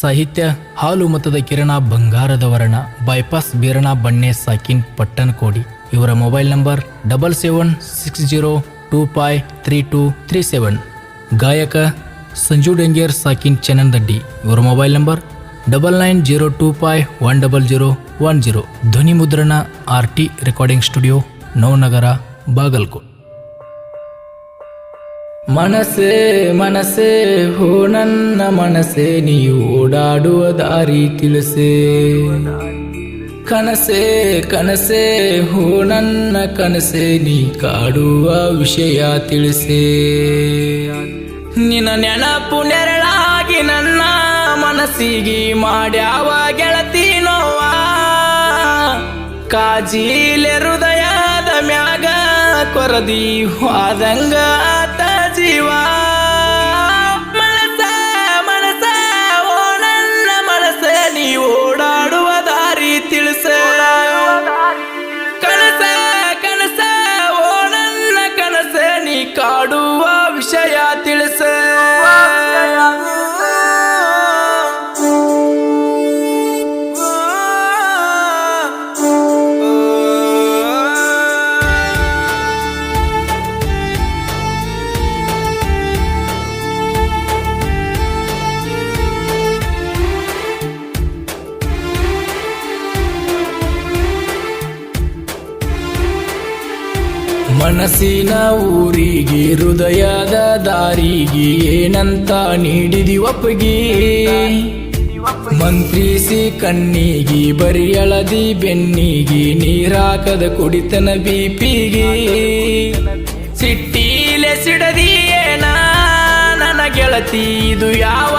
ಸಾಹಿತ್ಯ ಹಾಲು ಮತದ ಕಿರಣ ಬಂಗಾರದ ವರ್ಣ. ಬೈಪಾಸ್ ಬೀರಣ ಬಣ್ಣೆ ಸಾಕಿನ್ ಪಟ್ಟನ್ ಕೋಡಿ. ಇವರ mobile number double seven six zero two five three two three seven. ಗಾಯಕ ಸಂಜು ಡೆಂಗೇರ್ ಸಾಕಿನ್ ಚನಂದಡ್ಡಿ ಇವರ mobile number double nine zero two five one double zero one zero. ಧ್ವನಿ ಮುದ್ರಣ R T recording studio, Navanagar, Bagalkot. ಮನಸ್ಸೇ ಮನಸ್ಸೇ, ಹೋ ನನ್ನ ಮನಸ್ಸೇ ನೀ ಓಡಾಡುವ ದಾರಿ ತಿಳಿಸೇ. ಕನಸೇ ಕನಸೇ, ಹೋ ನನ್ನ ಕನಸೇ, ನೀ ಕಾಡುವ ವಿಷಯ ತಿಳಿಸೇ. ನಿನ್ನ ನೆನಪು ನೆರಳಾಗಿ ನನ್ನ ಮನಸ್ಸಿಗೆ ಮಾಡ್ಯಾವ ಗೆಳತಿ ನೋವ. ಕಾಜಿಲೆ ಹೃದಯದ ಮ್ಯಾಗ ಕೊರದಿ ಹೋದಂಗ 希望。ಮನಸ್ಸಿನ ಊರಿಗೆ, ಹೃದಯದ ದಾರಿಗೆ ಏನಂತ ನೀಡಿದಿ ಒಪ್ಪಿಗೆ? ಮಂತ್ರಿಸಿ ಕಣ್ಣಿಗೆ, ಬರಿಯಳದಿ ಬೆನ್ನಿಗೆ, ನೀರಾಕದ ಕುಡಿತನ ಬೀಪಿಗೆ. ಸಿಟ್ಟಿಲೆ ಸಿಡದಿ ಏನ ನನ್ನ ಗೆಳತಿ, ಇದು ಯಾವ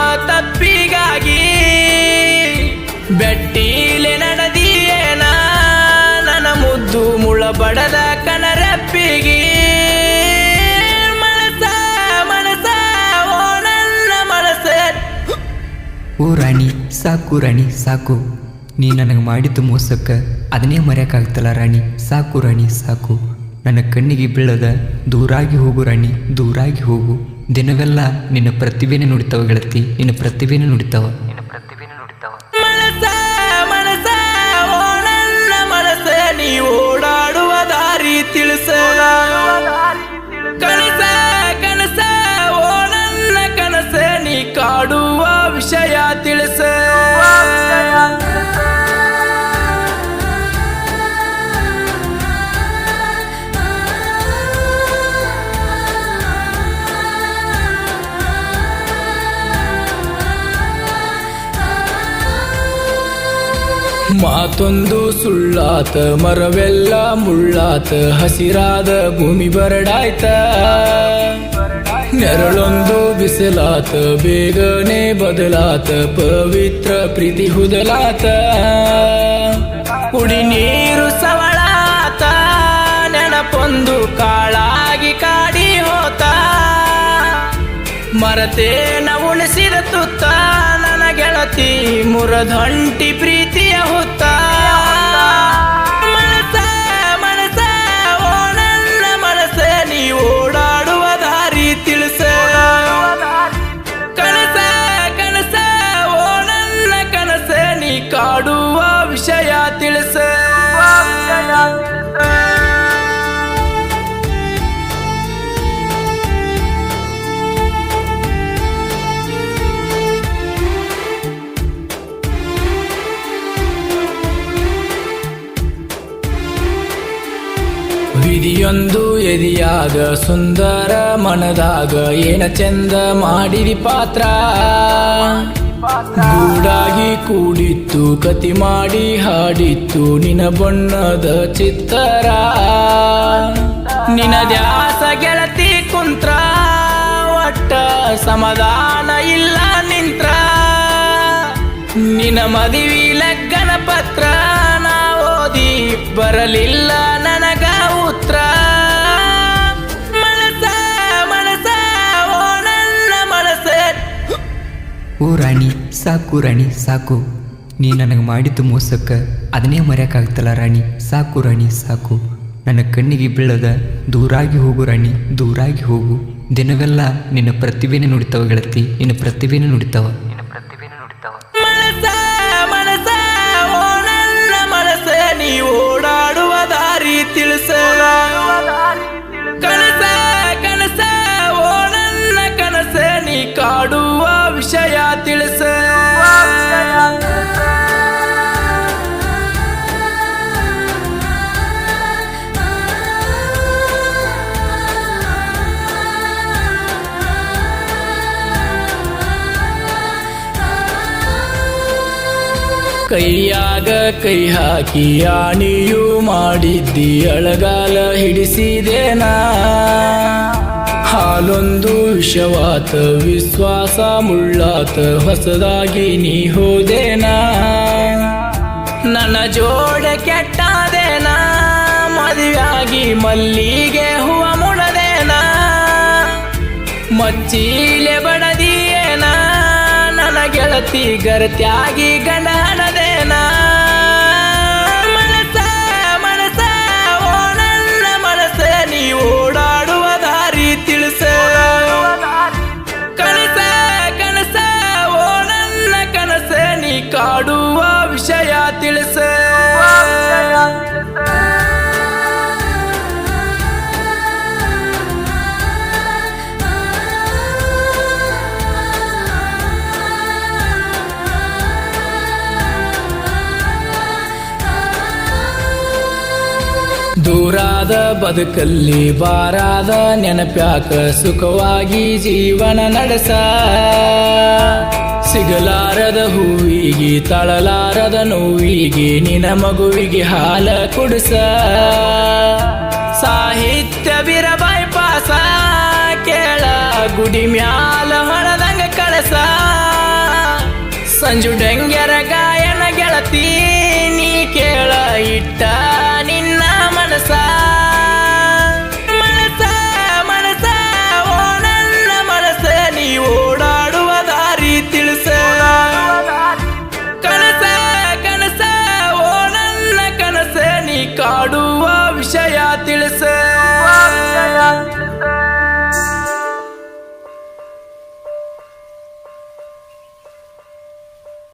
ಮನಸ ಓ ರಾಣಿ ಸಾಕು ರಾಣಿ ಸಾಕು. ನೀ ನನಗೆ ಮಾಡಿದ್ದು ಮೋಸಕ್ಕೆ ಅದನ್ನೇ ಮರೆಯೋಕ್ಕಾಗ್ತಲ್ಲ ರಾಣಿ. ಸಾಕು ರಾಣಿ ಸಾಕು. ನನ್ನ ಕಣ್ಣಿಗೆ ಬೀಳದ ದೂರಾಗಿ ಹೋಗು ರಾಣಿ ದೂರಾಗಿ ಹೋಗು. ದಿನವೆಲ್ಲ ನಿನ್ನ ಪ್ರತಿಭೆನೇ ನುಡಿತಾವ ಗೆಳತಿ ನಿನ್ನ ಪ್ರತಿಭೆನೇ ನುಡಿತಾವ. ನಿನ್ನ ಪ್ರತಿಭೆನೇ ನುಡಿತಾವ ಮಾತೊಂದು ಸುಳ್ಳಾತ, ಮರವೆಲ್ಲ ಮುಳ್ಳಾತ, ಹಸಿರಾದ ಭೂಮಿ ಬರಡಾಯ್ತ. ನೆರಳೊಂದು ಬಿಸಿಲಾತ, ಬೇಗನೆ ಬದಲಾತ, ಪವಿತ್ರ ಪ್ರೀತಿ ಹುದಲಾತ. ಕುಡಿ ನೀರು ಸವಳಾತ, ನೆನಪೊಂದು ಕಾಳಾಗಿ ಕಾಡಿ ಹೋತ. ಮರತೇನ ಉಳಿಸಿದ ತುತ್ತ ನನ್ನ ಗೆಳತಿ ಮುರದೊಂಟಿ ಪ್ರೀತಿಯ ಕಾಡುವ ವಿಷಯ ತಿಳಿಸ. ವಿಧಿಯೊಂದು ಎದಿಯಾಗ ಸುಂದರ ಮನದಾಗ ಏನ ಚಂದ ಮಾಡಿದಿ ಪಾತ್ರ? ಗೂಡಾಗಿ ಕೂಡಿತ್ತು ಕತಿ ಮಾಡಿ ಹಾಡಿತ್ತು ನಿನ ಬಣ್ಣದ ಚಿತ್ತರ. ನಿನ ದ್ಯಾಸ ಗೆಳತಿ ಕುಂತ್ರ, ಒಟ್ಟ ಸಮಾಧಾನ ಇಲ್ಲ ನಿಂತ್ರ. ನಿನ ಮದಿವಿ ಲಗ್ಗನ ಪತ್ರ, ನಾ ಓದಿ ಬರಲಿಲ್ಲ ಓ ರಾಣಿ ಸಾಕು ರಾಣಿ ಸಾಕು. ನೀ ನನಗೆ ಮಾಡಿದ್ದು ಮೋಸಕ್ಕೆ ಅದನ್ನೇ ಮರೆಯಕ್ಕಾಗ್ತಲ್ಲ ರಾಣಿ. ಸಾಕು ರಾಣಿ ಸಾಕು. ನನ್ನ ಕಣ್ಣಿಗೆ ಬೀಳದ ದೂರಾಗಿ ಹೋಗು ರಾಣಿ ದೂರಾಗಿ ಹೋಗು. ದಿನವೆಲ್ಲ ನಿನ್ನ ಪ್ರತಿಭೆನೇ ನುಡಿತಾವ ಗೆಳತಿ ನಿನ್ನ ಪ್ರತಿಭೆನೇ ನುಡಿತಾವ. ನಿನ್ನ ಪ್ರತಿಭೆನೇ ನುಡಿತಾವ. ಮನಸ ಮನಸ ಓ ನನ್ನ ಮನಸ ನೀ ಓಡಾಡುವ ದಾರಿ ತಿಳಿಸ. ಕೈಯಾಗ ಕೈ ಹಾಕಿ ಆಣಿಯು ಮಾಡಿದ್ದಿ ಅಳಗಾಲ ಹಿಡಿಸಿದೇನ ಹಾಲೊಂದು ವಿಷವಾತ, ವಿಶ್ವಾಸ ಮುಳ್ಳಾತ, ಹೊಸದಾಗಿ ನೀ ಹೋದೇನಾ ನನ್ನ ಜೋಡೆ ಕೆಟ್ಟದೇನಾ ಮದುವೆಯಾಗಿ ಮಲ್ಲಿಗೆ ಹೂವ ಮುಡದೇನಾ ಮಚ್ಚೀಲೆ ಬಡದಿಯೇನ ನನ್ನ ಗೆಳತಿ ಗರತ್ಯಾಗಿ ಗಂಡ ದೂರಾದ ಬದುಕಲ್ಲಿ ಬಾರಾದ ನೆನಪ್ಯಾಕ ಸುಖವಾಗಿ ಜೀವನ ನಡೆಸ. ಸಿಗಲಾರದ ಹೂವಿಗೆ, ತಳಲಾರದ ನೋವಿಗೆ ನಿನ ಮಗುವಿಗೆ ಹಾಲ ಕುಡಿಸ. ಸಾಹಿತ್ಯ ಬಿರ ಬೈಪಾಸ ಕೇಳ ಗುಡಿ ಮ್ಯಾಲ ಹೊಳದಂಗ ಕಳಸ. ಸಂಜು ಡೆಂಗ್ಯರ ಗಾಯನ ಗೆಳತಿ. ಕಾಡುವ ವಿಷಯ ತಿಳಿಸೇ.